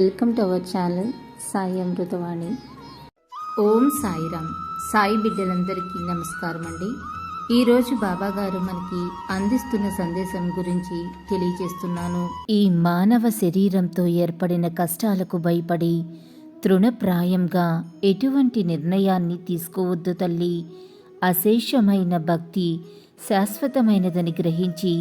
Welcome to our channel Sai Amritavani Om Sairam. Sai బిడ్డలందరికీ నమస్కారం అండి. ఈరోజు బాబాగారు మనకి అందిస్తున్న సందేశం గురించి తెలియజేస్తున్నాను. ఈ మానవ శరీరంతో ఏర్పడిన కష్టాలకు భయపడి తృణప్రాయంగా ఎటువంటి నిర్ణయాన్ని తీసుకోవద్దు తల్లి. అశేషమైన భక్తి శాశ్వతమైనదని గ్రహించి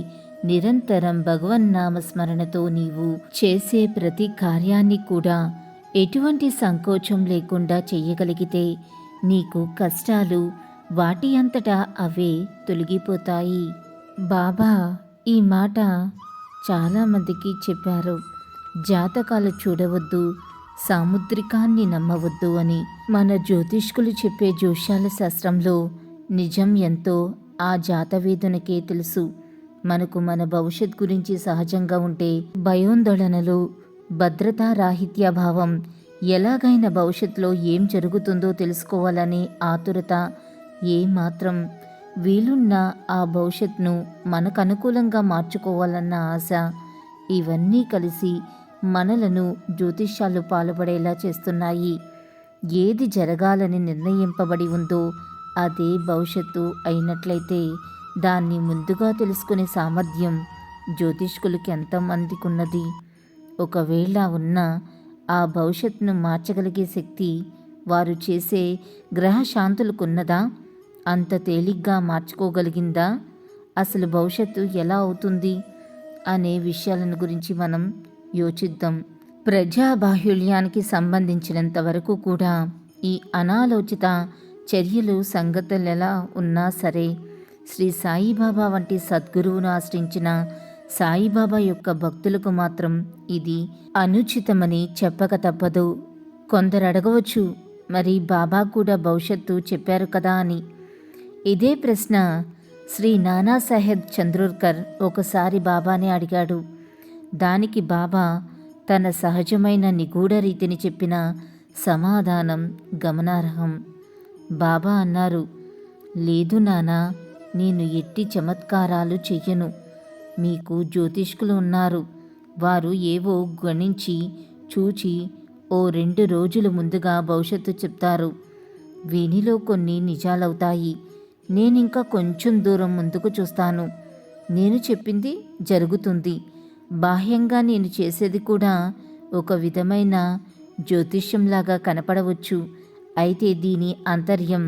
నిరంతరం భగవన్నామస్మరణతో నీవు చేసే ప్రతి కార్యాన్ని కూడా ఎటువంటి సంకోచం లేకుండా చెయ్యగలిగితే నీకు కష్టాలు వాటి అంతటా అవే తొలగిపోతాయి. బాబా ఈ మాట చాలామందికి చెప్పారు. జాతకాలు చూడవద్దు సాముద్రికాన్ని నమ్మవద్దు అని మన జ్యోతిష్కులు చెప్పే జోషాల శాస్త్రంలో నిజం ఎంతో ఆ జాతవేదునకే తెలుసు. మనకు మన భవిష్యత్ గురించి సహజంగా ఉంటే భయోందోళనలు భద్రతారాహిత్యభావం ఎలాగైనా భవిష్యత్తులో ఏం జరుగుతుందో తెలుసుకోవాలనే ఆతురత ఏమాత్రం వీలున్న ఆ భవిష్యత్తును మనకు అనుకూలంగా మార్చుకోవాలన్న ఆశ ఇవన్నీ కలిసి మనలను జ్యోతిష్యాలు పాల్పడేలా చేస్తున్నాయి. ఏది జరగాలని నిర్ణయింపబడి ఉందో అదే భవిష్యత్తు అయినట్లయితే దాన్ని ముందుగా తెలుసుకునే సామర్థ్యం జ్యోతిష్కులకి ఎంతమందికి ఉన్నది ఒకవేళ ఉన్న ఆ భవిష్యత్తును మార్చగలిగే శక్తి వారు చేసే గ్రహశాంతులకున్నదా? అంత తేలిగ్గా మార్చుకోగలిగిందా? అసలు భవిష్యత్తు ఎలా అవుతుంది? అనే విషయాలను గురించి మనం యోచిద్దాం. ప్రజాబాహుళ్యానికి సంబంధించినంత వరకు కూడా ఈ అనాలోచిత చర్యలు సంగతులు ఎలా ఉన్నా సరే శ్రీ సాయిబాబా వంటి సద్గురువును ఆశ్రయించిన సాయిబాబా యొక్క భక్తులకు మాత్రం ఇది అనుచితమని చెప్పక తప్పదు. కొందరు అడగవచ్చు మరి బాబా కూడా భవిష్యత్తు చెప్పారు కదా అని. ఇదే ప్రశ్న శ్రీ నానాసాహెబ్ చంద్రోర్కర్ ఒకసారి బాబానే అడిగాడు. దానికి బాబా తన సహజమైన నిగూఢ రీతిని చెప్పిన సమాధానం గమనార్హం. బాబా అన్నారు లేదు నానా నేను ఎట్టి చమత్కారాలు చెయ్యను. మీకు జ్యోతిష్కులు ఉన్నారు. వారు ఏవో గణించి చూచి ఓ రెండు రోజులు ముందుగా భవిష్యత్తు చెప్తారు. వీనిలో కొన్ని నిజాలవుతాయి. నేనింకా కొంచెం దూరం ముందుకు చూస్తాను. నేను చెప్పింది జరుగుతుంది. బాహ్యంగా నేను చేసేది కూడా ఒక విధమైన జ్యోతిష్యంలాగా కనపడవచ్చు. అయితే దీని అంతర్యం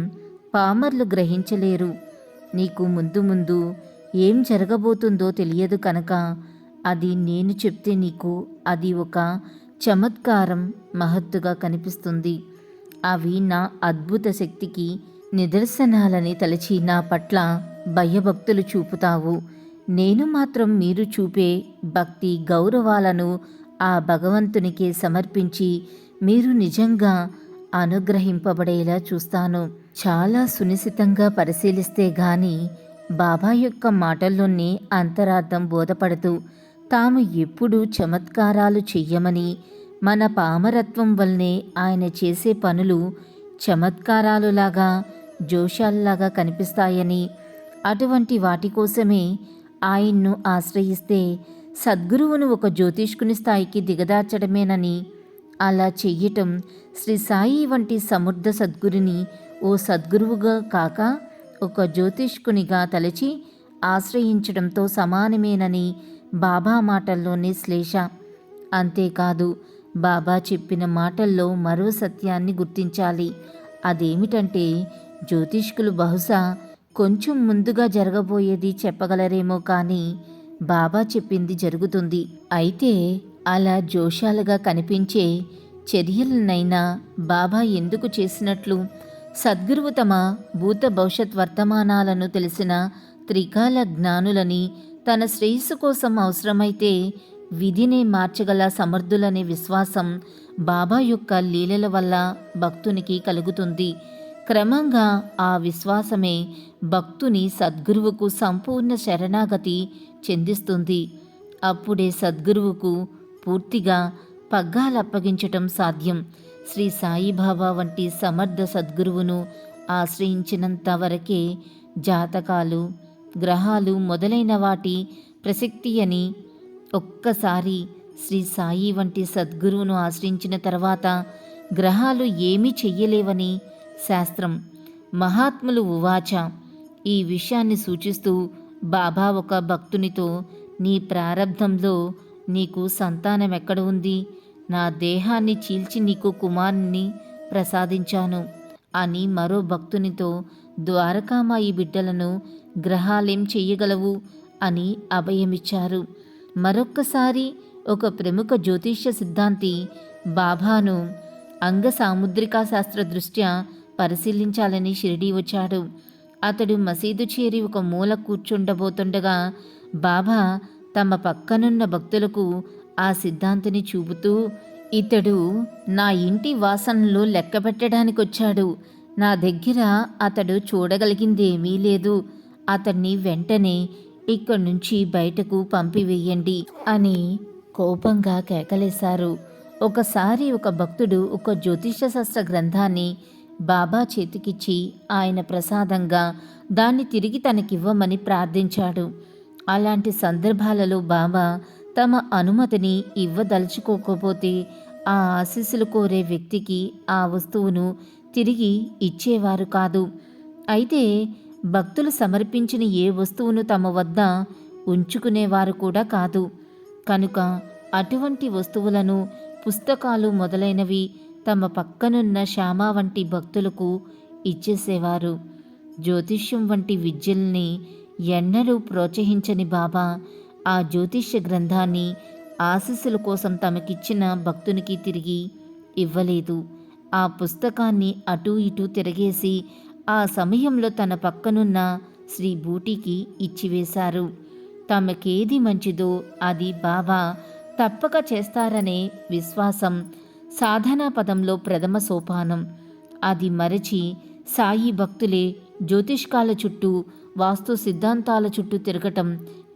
పామర్లు గ్రహించలేరు. నీకు ముందు ముందు ఏం జరగబోతుందో తెలియదు కనుక అది నేను చెప్తే నీకు అది ఒక చమత్కారం మహత్తుగా కనిపిస్తుంది. అవి నా అద్భుత శక్తికి నిదర్శనాలని తలచి నా పట్ల భయభక్తులు చూపుతావు. నేను మాత్రం మీరు చూపే భక్తి గౌరవాలను ఆ భగవంతునికే సమర్పించి మీరు నిజంగా అనుగ్రహింపబడేలా చూస్తాను. చాలా సునిశితంగా పరిశీలిస్తే గాని బాబా యొక్క మాటల్లోనే అంతరార్థం బోధపడుతూ తాము ఎప్పుడూ చమత్కారాలు చెయ్యమని మన పామరత్వం వల్లనే ఆయన చేసే పనులు చమత్కారాలులాగా జోషాల్లాగా కనిపిస్తాయని అటువంటి వాటి కోసమే ఆయన్ను ఆశ్రయిస్తే సద్గురువును ఒక జ్యోతిష్కుని స్థాయికి దిగదార్చడమేనని అలా చెయ్యటం శ్రీ సాయి వంటి సమర్థ సద్గురుని ఓ సద్గురువుగా కాక ఒక జ్యోతిష్కునిగా తలచి ఆశ్రయించడంతో సమానమేనని బాబా మాటల్లోనే శ్లేష. అంతేకాదు బాబా చెప్పిన మాటల్లో మరో సత్యాన్ని గుర్తించాలి. అదేమిటంటే జ్యోతిష్కులు బహుశా కొంచెం ముందుగా జరగబోయేది చెప్పగలరేమో కానీ బాబా చెప్పింది జరుగుతుంది. అయితే అలా జోషాలుగా కనిపించే చర్యలనైనా బాబా ఎందుకు చేసినట్లు సద్గురువు తమ భూత భవిష్యత్ వర్తమానాలను తెలిసిన త్రికాల జ్ఞానులని తన శ్రేయస్సు కోసం అవసరమైతే విధినే మార్చగల సమర్థులనే విశ్వాసం బాబా యొక్క లీలల వల్ల భక్తునికి కలుగుతుంది. క్రమంగా ఆ విశ్వాసమే భక్తుని సద్గురువుకు సంపూర్ణ శరణాగతి చెందిస్తుంది. అప్పుడే సద్గురువుకు పూర్తిగా పగ్గాలప్పగించటం సాధ్యం. శ్రీ సాయిబాబా వంటి సమర్థ సద్గురువును ఆశ్రయించినంత వరకే జాతకాలు గ్రహాలు మొదలైన వాటి ప్రసక్తి అని ఒక్కసారి శ్రీ సాయి వంటి సద్గురువును ఆశ్రయించిన తర్వాత గ్రహాలు ఏమీ చెయ్యలేవని శాస్త్రం. మహాత్ములు ఉవాచ ఈ విషయాన్ని సూచిస్తూ బాబా ఒక భక్తునితో నీ ప్రారంధంలో నీకు సంతానం ఎక్కడ ఉంది? నా దేహాన్ని చీల్చి నీకు కుమారుణ్ణి ప్రసాదించాను. అని మరో భక్తునితో ద్వారకామాయి బిడ్డలను గ్రహాలేం చెయ్యగలవు? అని అభయమిచ్చారు. మరొక్కసారి ఒక ప్రముఖ జ్యోతిష్య సిద్ధాంతి బాబాను అంగ సాముద్రికా శాస్త్ర దృష్ట్యా పరిశీలించాలని షిరిడీ వచ్చాడు. అతడు మసీదు చేరి ఒక మూల కూర్చుండబోతుండగా బాబా తమ పక్కనున్న భక్తులకు ఆ సిద్ధాంతిని చూపుతూ ఇతడు నా ఇంటి వాసనలు లెక్క వచ్చాడు నా దగ్గర అతడు చూడగలిగిందేమీ లేదు. అతన్ని వెంటనే ఇక్కడి నుంచి బయటకు పంపివేయండి అని కోపంగా కేకలేశారు. ఒకసారి ఒక భక్తుడు ఒక జ్యోతిష శాస్త్ర గ్రంథాన్ని బాబా చేతికిచ్చి ఆయన ప్రసాదంగా దాన్ని తిరిగి తనకివ్వమని ప్రార్థించాడు. అలాంటి సందర్భాలలో బాబా తమ అనుమతిని ఇవ్వదలుచుకోకపోతే ఆ ఆశీస్సులు కోరే వ్యక్తికి ఆ వస్తువును తిరిగి ఇచ్చేవారు కాదు. అయితే భక్తులు సమర్పించిన ఏ వస్తువును తమ వద్ద ఉంచుకునేవారు కూడా కాదు. కనుక అటువంటి వస్తువులను పుస్తకాలు మొదలైనవి తమ పక్కనున్న శ్యామ వంటి భక్తులకు ఇచ్చేసేవారు. జ్యోతిష్యం వంటి విద్యల్ని ఎన్నడూ ప్రోత్సహించని బాబా ఆ జ్యోతిష్య గ్రంథాన్ని ఆశీస్సుల కోసం తమకిచ్చిన భక్తునికి తిరిగి ఇవ్వలేదు. ఆ పుస్తకాన్ని అటూ ఇటూ తిరగేసి ఆ సమయంలో తన పక్కనున్న శ్రీ బూటికి ఇచ్చివేశారు. తమకేది మంచిదో అది బాబా తప్పక చేస్తారనే విశ్వాసం సాధనా పదంలో ప్రథమ సోపానం. అది మరచి సాయి భక్తులే జ్యోతిష్కాల చుట్టూ వాస్తు సిద్ధాంతాల చుట్టూ తిరగటం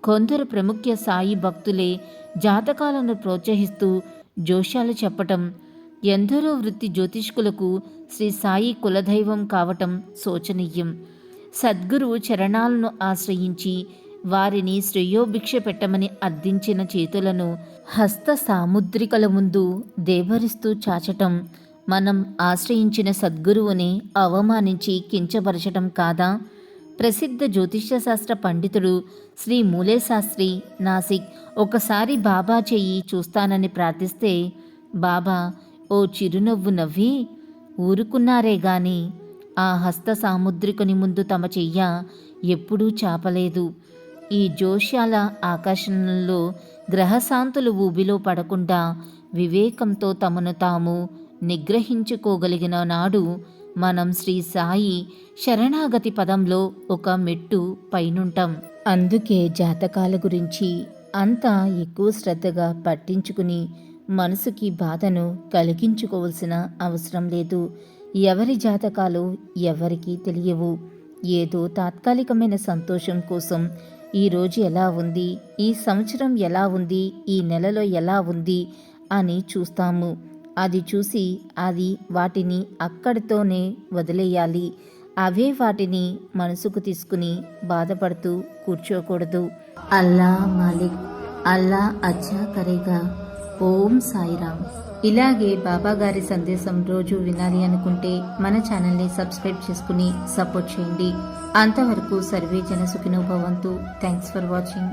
కొందరు ప్రముఖ సాయి భక్తులే జాతకాలను ప్రోత్సహిస్తూ జోష్యాలు చెప్పటం ఎందరో వృత్తి జ్యోతిష్కులకు శ్రీ సాయి కులదైవం కావటం శోచనీయం. సద్గురువు చరణాలను ఆశ్రయించి వారిని శ్రేయోభిక్ష పెట్టమని అర్థించిన చేతులను హస్త సాముద్రికల ముందు దేవరిస్తూ చాచటం మనం ఆశ్రయించిన సద్గురువుని అవమానించి కించపరచటం కాదా? ప్రసిద్ధ జ్యోతిష్యశాస్త్ర పండితుడు శ్రీ మూలేశాస్త్రి నాసిక్ ఒకసారి బాబా చెయ్యి చూస్తానని ప్రార్థిస్తే బాబా ఓ చిరునవ్వు నవ్వి ఊరుకున్నారే గాని ఆ హస్త సాముద్రికుని ముందు తమ చెయ్య ఎప్పుడూ చాపలేదు. ఈ జోష్యాల ఆకర్షణలో గ్రహశాంతులు ఊబిలో పడకుండా వివేకంతో తమను తాము నిగ్రహించుకోగలిగిన నాడు మనం శ్రీ సాయి శరణాగతి పదంలో ఒక మెట్టు పైనుంటాం. అందుకే జాతకాల గురించి అంతా ఎక్కువ శ్రద్ధగా పట్టించుకుని మనసుకి బాధను కలిగించుకోవాల్సిన అవసరం లేదు. ఎవరి జాతకాలు ఎవరికీ తెలియవు. ఏదో తాత్కాలికమైన సంతోషం కోసం ఈరోజు ఎలా ఉంది? ఈ సంవత్సరం ఎలా ఉంది? ఈ నెలలో ఎలా ఉంది? అని చూస్తాము. అది చూసి అది వాటిని అక్కడితోనే వదిలేయాలి. అవే వాటిని మనసుకు తీసుకుని బాధపడుతూ కూర్చోకూడదు. అల్లా మాలిక్ అల్లా అచ్చా కరేగా. ఓం సాయిరామ్. ఇలాగే బాబా గారి సందేశం రోజు వినాలి అనుకుంటే మన ఛానల్ని సబ్స్క్రైబ్ చేసుకుని సపోర్ట్ చేయండి. అంతవరకు సర్వే జన సుఖినోభవంతు. Thanks for watching.